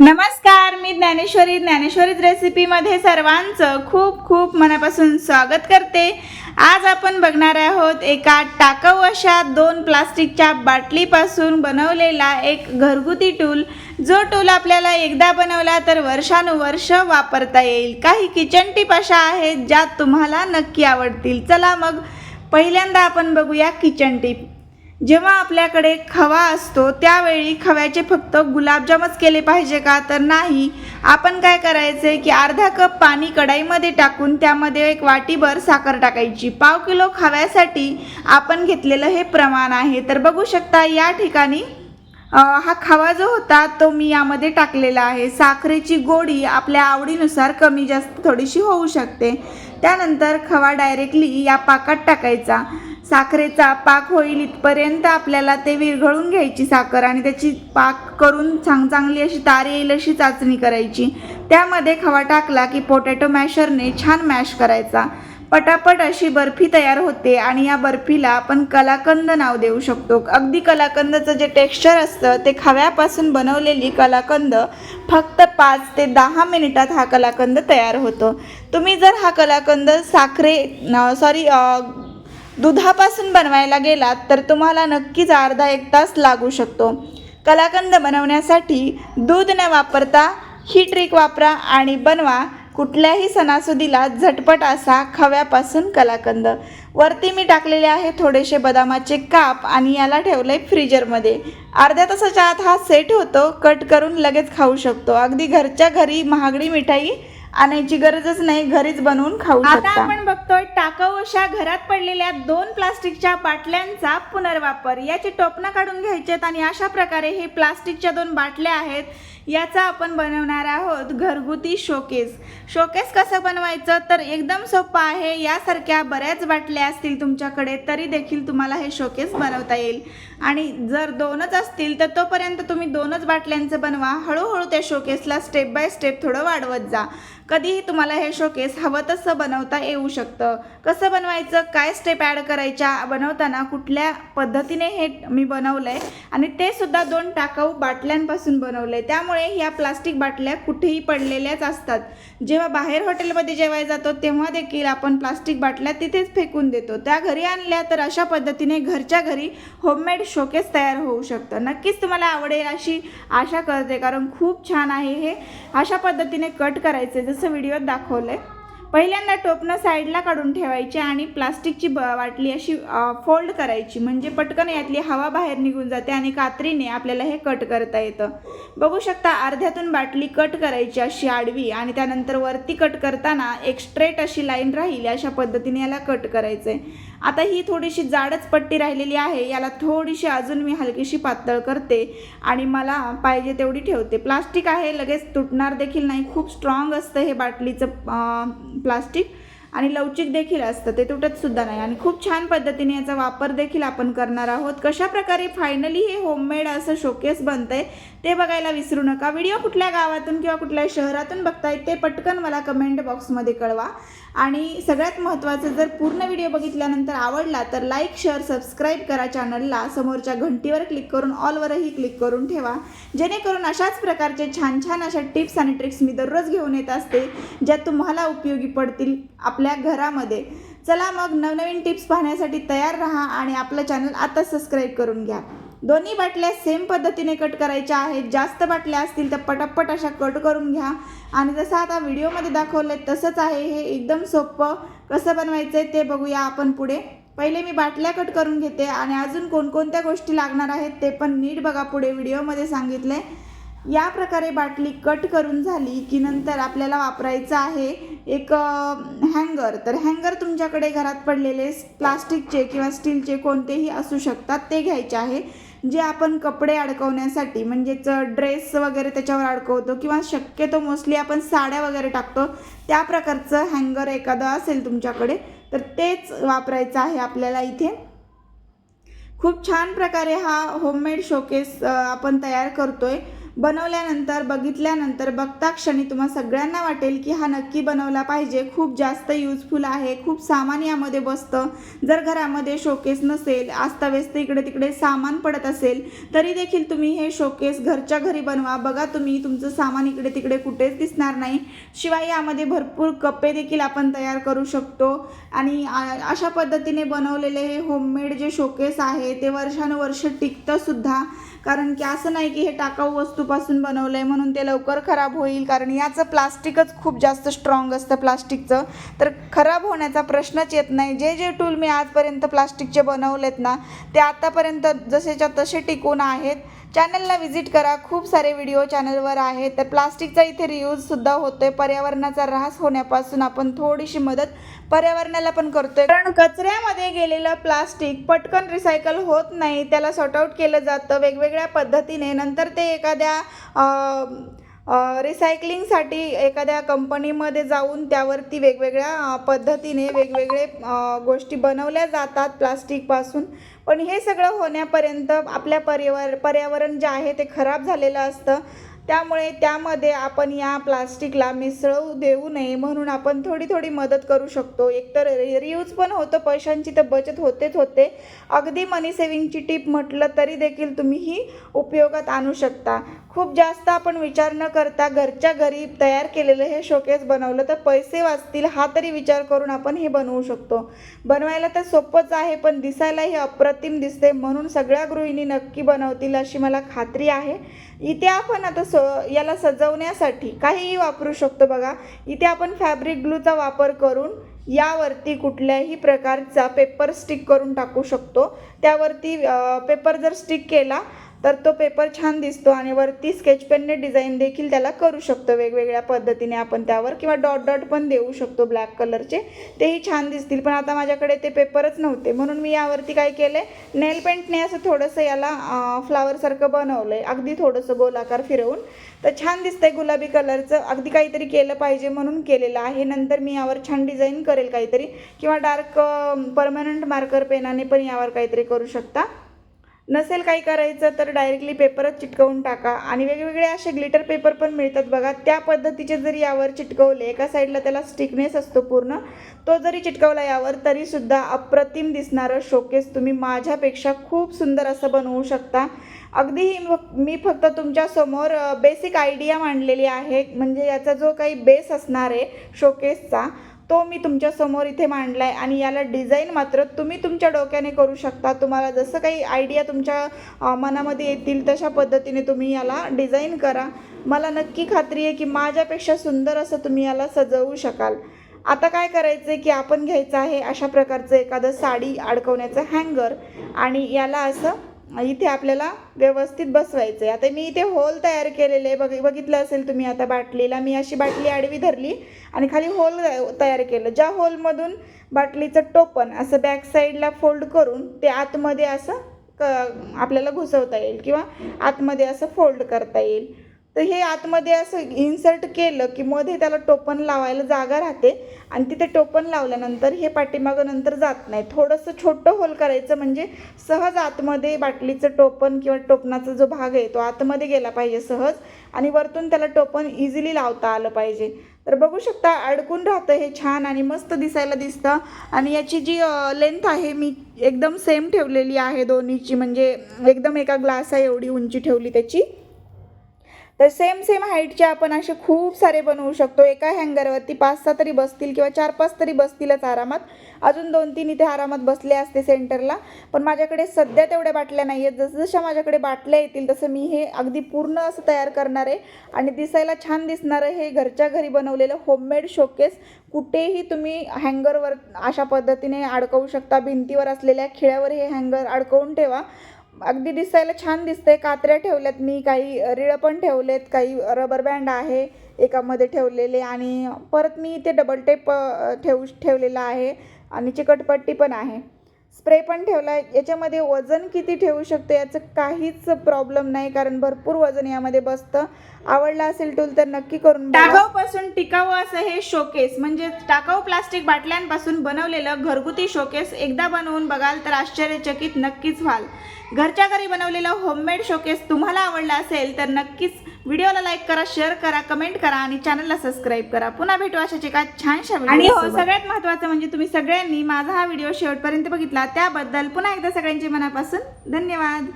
नमस्कार मी ज्ञानेश्वरी. ज्ञानेश्वरीच रेसिपीमध्ये सर्वांचं खूप खूप मनापासून स्वागत करते. आज आपण बघणार आहोत एका टाकाऊ अशा दोन प्लास्टिकच्या बाटलीपासून बनवलेला एक घरगुती टूल जो टूल आपल्याला एकदा बनवला तर वर्षानुवर्ष वापरता येईल. काही किचन टिप अशा आहेत ज्या तुम्हाला नक्की आवडतील. चला मग पहिल्यांदा आपण बघूया किचन टिप जेव्हा आपल्याकडे खवा असतो त्यावेळी खव्याचे फक्त गुलाबजामच केले पाहिजे का? तर नाही. आपण काय करायचे की अर्धा कप पाणी कढाईमध्ये टाकून त्यामध्ये एक वाटीभर साखर टाकायची. पाव किलो खव्यासाठी आपण घेतलेलं हे प्रमाण आहे. तर बघू शकता या ठिकाणी हा खवा जो होता तो मी यामध्ये टाकलेला आहे. साखरेची गोडी आपल्या आवडीनुसार कमी जास्त थोडीशी होऊ शकते. त्यानंतर खवा डायरेक्टली या पाकात टाकायचा. साखरेचा पाक होईल इथपर्यंत आपल्याला ते विरघळून घ्यायची साखर आणि त्याची पाक करून चांग चांगली अशी तार येईल अशी चाचणी करायची. त्यामध्ये खवा टाकला की पोटॅटो मॅशरने छान मॅश करायचा. पटापट अशी बर्फी तयार होते आणि या बर्फीला आपण कलाकंद नाव देऊ शकतो. अगदी कलाकंदचं जे टेक्स्चर असतं ते खव्यापासून बनवलेली कलाकंद फक्त पाच ते दहा मिनिटात हा कलाकंद तयार होतो. तुम्ही जर हा कलाकंद साखरे सॉरी दुधापासून बनवायला गेलात तर तुम्हाला नक्कीच अर्धा एक तास लागू शकतो. कलाकंद बनवण्यासाठी दूध न वापरता ही ट्रिक वापरा आणि बनवा कुठल्याही सणासुदीला झटपट असा खव्यापासून कलाकंद. वरती मी टाकलेले आहे थोडेसे बदामाचे काप आणि याला ठेवलं आहे फ्रीजरमध्ये. अर्ध्या तासाच्या आत हा सेट होतो. कट करून लगेच खाऊ शकतो. अगदी घरच्या घरी महागडी मिठाई आणायची गरजच नाही घरीच बनवून खाऊ आता आपण बघतोय टाकाऊ अशा घरात पडलेल्या दोन प्लास्टिकच्या बाटल्यांचा पुनर्वापर. याची टोपणं काढून घ्यायचेत आणि अशा प्रकारे हे प्लास्टिकच्या दोन बाटल्या आहेत याचा आपण बनवणार आहोत घरगुती शोकेस शोकेस कसं बनवायचं? तर एकदम सोपं आहे. यासारख्या बऱ्याच बाटल्या असतील तुमच्याकडे तरी देखील तुम्हाला हे शोकेस बनवता येईल. आणि जर दोनच असतील तर तोपर्यंत तुम्ही दोनच बाटल्यांचं बनवा. हळूहळू त्या शोकेसला स्टेप बाय स्टेप थोडं वाढवत जा. कधीही तुम्हाला हे शोकेस हवं तसं बनवता येऊ शकतं. कसं बनवायचं? काय स्टेप ॲड करायच्या? बनवताना कुठल्या पद्धतीने हे मी बनवलं आहे आणि ते सुद्धा दोन टाकाऊ बाटल्यांपासून बनवलं आहे त्यामुळे ह्या प्लास्टिक बाटल्या कुठेही पडलेल्याच असतात. जेव्हा बाहेर हॉटेलमध्ये जेवायला जातो तेव्हा देखील आपण प्लास्टिक बाटल्या तिथेच फेकून देतो. त्या घरी आणल्या तर अशा पद्धतीने घरच्या घरी होममेड शोकेस तयार होऊ शकतं. नक्कीच तुम्हाला आवडेल अशी आशा करते कारण खूप छान आहे हे. अशा पद्धतीने कट करायचे जसं व्हिडिओत दाखवलं आहे पहिल्यांदा टोपणं साईडला काढून ठेवायची आणि प्लास्टिकची ब वाटली अशी फोल्ड करायची. म्हणजे पटकन यातली हवा बाहेर निघून जाते आणि कात्रीने आपल्याला हे कट करता येतं. बघू शकता अर्ध्यातून बाटली कट करायची अशी आडवी आणि त्यानंतर वरती कट करताना एक स्ट्रेट अशी लाईन राहील अशा पद्धतीने याला कट करायचं आहे आता ही थोडीशी जाडच पट्टी राहिलेली आहे याला थोडीशी अजून मी हलकीशी पातळ करते आणि मला पाहिजे तेवढी ठेवते. प्लास्टिक आहे लगेच तुटणार देखील नाही. खूप स्ट्रॉंग असतं हे बाटलीचं अं, प्लास्टिक आणि लवचिक देखील असतं ते तुटत सुद्धा नाही. आणि खूप छान पद्धतीने याचा वापर देखील आपण करणार आहोत. कशा प्रकारे फायनली हे होममेड असं शोकेस बनतंय ते बघायला विसरू नका. व्हिडिओ कुठल्या गावातून किंवा कुठल्या शहरातून बघताय ते पटकन मला कमेंट बॉक्समध्ये कळवा. आणि सगळ्यात महत्त्वाचं जर पूर्ण व्हिडिओ बघितल्यानंतर आवडला तर लाईक शेअर सबस्क्राईब करा चॅनलला समोरच्या घंटीवर क्लिक करून ऑलवरही क्लिक करून ठेवा. जेणेकरून अशाच प्रकारचे छान छान अशा टिप्स आणि ट्रिक्स मी दररोज घेऊन येत असते ज्या तुम्हाला उपयोगी पडतील. आप आपल्या घरामध्ये. चला मग नवनवीन टिप्स पाहण्यासाठी तयार राहा आणि आपलं चॅनल आता सबस्क्राईब करून घ्या. दोन्ही बाटल्या सेम पद्धतीने कट करायच्या आहेत. जास्त बाटल्या असतील तर पटापट अशा कट करून घ्या. आणि जसं आता व्हिडिओमध्ये दाखवलं आहे तसंच आहे. हे एकदम सोपं कसं बनवायचं आहे ते बघूया आपण पुढे. पहिले मी बाटल्या कट करून घेते आणि अजून कोणकोणत्या गोष्टी लागणार आहेत ते पण नीट बघा पुढे व्हिडिओमध्ये सांगितलं आहे या प्रकारे बाटली कट करून झाली की नंतर आपल्याला वापरायचं आहे एक हँगर तर हँगर तुमच्याकडे घरात पडलेले प्लास्टिकचे किंवा स्टीलचे कोणतेही असू शकतात ते घ्यायचे आहे. जे आपण कपडे अडकवण्यासाठी म्हणजेच ड्रेस वगैरे त्याच्यावर अडकवतो किंवा शक्यतो मोस्टली आपण साड्या वगैरे टाकतो त्या प्रकारचं हँगर एखादं असेल तुमच्याकडे तर तेच वापरायचं आहे आपल्याला इथे. खूप छान प्रकारे हा होममेड शोकेस आपण तयार करतोय. बनवल्यानंतर बघितल्यानंतर बघता क्षणी तुम्हा सगळ्यांना वाटेल की हा नक्की बनवला पाहिजे. खूप जास्त यूजफुल आहे. खूप सामान यामध्ये बसतं. जर घरामध्ये शोकेस नसेल आस्ताव्यस्त इकडे तिकडे सामान पडत असेल तरी देखील तुम्ही हे शोकेस घरच्या घरी बनवा. बघा तुम्ही तुमचं सामान इकडे तिकडे कुठेच दिसणार नाही. शिवाय यामध्ये भरपूर कप्पे देखील आपण तयार करू शकतो. आणि अशा पद्धतीने बनवलेले हे होममेड जे शोकेस आहे ते वर्षानुवर्ष टिकतंसुद्धा कारण की असं नाही की हे टाकाऊ वस्तूपासून बनवलं आहे म्हणून ते लवकर खराब होईल कारण याचं प्लास्टिकच खूप जास्त स्ट्रॉंग असतं प्लास्टिकचं. तर खराब होण्याचा प्रश्नच येत नाही. जे जे टूल मी आजपर्यंत प्लास्टिकचे बनवलेत ना ते आतापर्यंत जसेच्या तसे टिकून आहेत. चॅनलला व्हिजिट करा. खूप सारे व्हिडिओ चॅनलवर आहेत. तर प्लास्टिकचा इथे रियूजसुद्धा होतो आहे पर्यावरणाचा ऱ्हास होण्यापासून आपण थोडीशी मदत पर्यावरणाला पण करतोय. कारण कचऱ्यामध्ये गेलेलं प्लास्टिक पटकन रिसायकल होत नाही. त्याला सॉर्ट आऊट केलं जातं. वेगवेगळ्या पद्धतीने. नंतर ते एखाद्या रिसायकलिंगसाठी एखाद्या कंपनीमध्ये जाऊन त्यावरती वेगवेगळ्या पद्धतीने वेगवेगळे गोष्टी बनवल्या जातात प्लास्टिकपासून पण हे सगळं होण्यापर्यंत आपल्या पर्यावर पर्यावरण जे आहे ते खराब झालेलं असतं. त्यामुळे त्यामध्ये आपण या प्लास्टिकला मिसळू देऊ नये म्हणून आपण थोडी थोडी मदत करू शकतो. एकतर रियूज पण होतं पैशांची तर बचत होतेच होते. अगदी मनी सेविंगची टीप म्हटलं तरी देखील तुम्ही ही उपयोगात आणू शकता. खूप जास्त आपण विचार न करता घरच्या घरी तयार केलेलं हे शोकेस बनवलं तर पैसे वाचतील हा तरी विचार करून आपण हे बनवू शकतो. बनवायला तर सोपंच आहे पण दिसायलाही अप्रतिम दिसते म्हणून सगळ्या गृहिणी नक्की बनवतील अशी मला खात्री आहे. इथे आपण आता स याला सजवण्यासाठी काहीही वापरू शकतो बघा. इथे आपण फॅब्रिक ग्लूचा वापर करून यावरती कुठल्याही प्रकारचा पेपर स्टिक करून टाकू शकतो. त्यावरती पेपर जर स्टिक केला तर तो पेपर छान दिसतो आणि वरती स्केच पेनने डिझाईन देखील त्याला करू शकतो. वेगवेगळ्या पद्धतीने आपण त्यावर किंवा डॉट डॉट पण देऊ शकतो ब्लॅक कलरचे तेही छान दिसतील. पण आता माझ्याकडे ते पेपरच नव्हते. म्हणून मी यावरती काय केलं आहे नेल पेंटने असं थोडंसं याला फ्लावरसारखं बनवलं आहे अगदी थोडंसं गोलाकार फिरवून. तर छान दिसतंय गुलाबी कलरचं अगदी काहीतरी केलं पाहिजे म्हणून केलेलं आहे. नंतर मी यावर छान डिझाईन करेल काहीतरी. किंवा डार्क परमनंट मार्कर पेनाने पण यावर काहीतरी करू शकता. नसेल काही करायचं तर डायरेक्टली पेपरच चिटकवून टाका. आणि वेगवेगळे असे ग्लिटर पेपर पण मिळतात बघा. त्या पद्धतीचे जरी यावर चिटकवले एका साईडला त्याला स्टिकनेस असतो पूर्ण तो जरी चिटकवला यावर तरीसुद्धा अप्रतिम दिसणारं शोकेस तुम्ही माझ्यापेक्षा खूप सुंदर असं बनवू शकता. अगदी ही मी फक्त तुमच्यासमोर बेसिक आयडिया मांडलेली आहे. म्हणजे याचा जो काही बेस असणार आहे शोकेसचा तो मी तुमच्यासमोर इथे मांडला आहे आणि याला डिझाईन मात्र तुम्ही तुमच्या डोक्याने करू शकता. तुम्हाला जसं काही आयडिया तुमच्या मनामध्ये येतील तशा पद्धतीने तुम्ही याला डिझाईन करा. मला नक्की खात्री आहे की माझ्यापेक्षा सुंदर असं तुम्ही याला सजवू शकाल. आता काय करायचं आहे की आपण घ्यायचं आहे अशा प्रकारचं एखादं साडी अडकवण्याचं हँगर आणि याला असं इथे आपल्याला व्यवस्थित बसवायचं आहे आता मी इथे होल तयार केलेले आहे. बघ बघितलं असेल तुम्ही आता बाटलीला. मी अशी बाटली आडवी धरली आणि खाली होल तयार केलं. ज्या होलमधून बाटलीचं टोपण असं बॅक साईडला फोल्ड करून ते आतमध्ये असं क आपल्याला घुसवता येईल किंवा आतमध्ये असं फोल्ड करता येईल. तर हे आतमध्ये असं इन्सर्ट केलं की मध्ये त्याला टोपण लावायला जागा राहते आणि तिथे टोपण लावल्यानंतर हे पाठीमागं नंतर जात नाही. थोडंसं छोटं होल करायचं म्हणजे सहज आतमध्ये बाटलीचं टोपण किंवा टोपणाचा जो भाग आहे तो आतमध्ये गेला पाहिजे सहज आणि वरतून त्याला टोपण इझिली लावता आलं पाहिजे. तर बघू शकता अडकून राहतं हे छान आणि मस्त दिसायला दिसतं. आणि याची जी लेंथ आहे मी एकदम सेम ठेवलेली आहे दोन्हीची. म्हणजे एकदम एका ग्लासा एवढी उंची ठेवली त्याची. तर सेम सेम हाईटचे आपण असे खूप सारे बनवू शकतो. एका हँगरवरती पाच सहा तरी बसतील किंवा चार पाच तरी बसतीलच आरामात. अजून दोन तीन इथे आरामात बसले असते सेंटरला पण माझ्याकडे सध्या तेवढ्या बाटल्या नाही आहेत जसं जशा माझ्याकडे बाटल्या येतील तसं मी हे अगदी पूर्ण असं तयार करणार आहे. आणि दिसायला छान दिसणारं हे घरच्या घरी बनवलेलं होममेड शोकेस कुठेही तुम्ही हँगरवर अशा पद्धतीने अडकवू शकता. भिंतीवर असलेल्या खिळ्यावर हे हँगर अडकवून ठेवा. अगदी दिसायला छान दिसतंय. कात्र्या ठेवल्यात मी काही रिळं पण ठेवलेत काही रबर बँड आहे एकामध्ये ठेवलेले आणि परत मी इथे डबल टेप ठेवू ठेवलेला आहे आणि चिकटपट्टी पण आहे. स्प्रे पण ठेवला आहे याच्यामध्ये वजन किती ठेवू शकतो याचं काहीच प्रॉब्लेम नाही कारण भरपूर वजन यामध्ये बसतं. आवडला असेल टूल तर नक्की करून टाकाऊपासून टिकाऊ असं हे शोकेस म्हणजे टाकाऊ प्लास्टिक बाटल्यांपासून बनवलेलं घरगुती शोकेस एकदा बनवून बघाल तर आश्चर्यचकित नक्कीच व्हाल. घरच्या घरी बनवलेलं होममेड शोकेस तुम्हाला आवडला असेल तर नक्कीच व्हिडिओला लाईक करा शेअर करा कमेंट करा आणि चॅनलला सबस्क्राईब करा. पुन्हा भेटू अशाच एका छानशा आणि आणि हो, हो सगळ्यात महत्त्वाचं म्हणजे तुम्ही सगळ्यांनी माझा हा व्हिडिओ शेवटपर्यंत बघितला. त्याबद्दल पुन्हा एकदा सगळ्यांचे मनापासून धन्यवाद.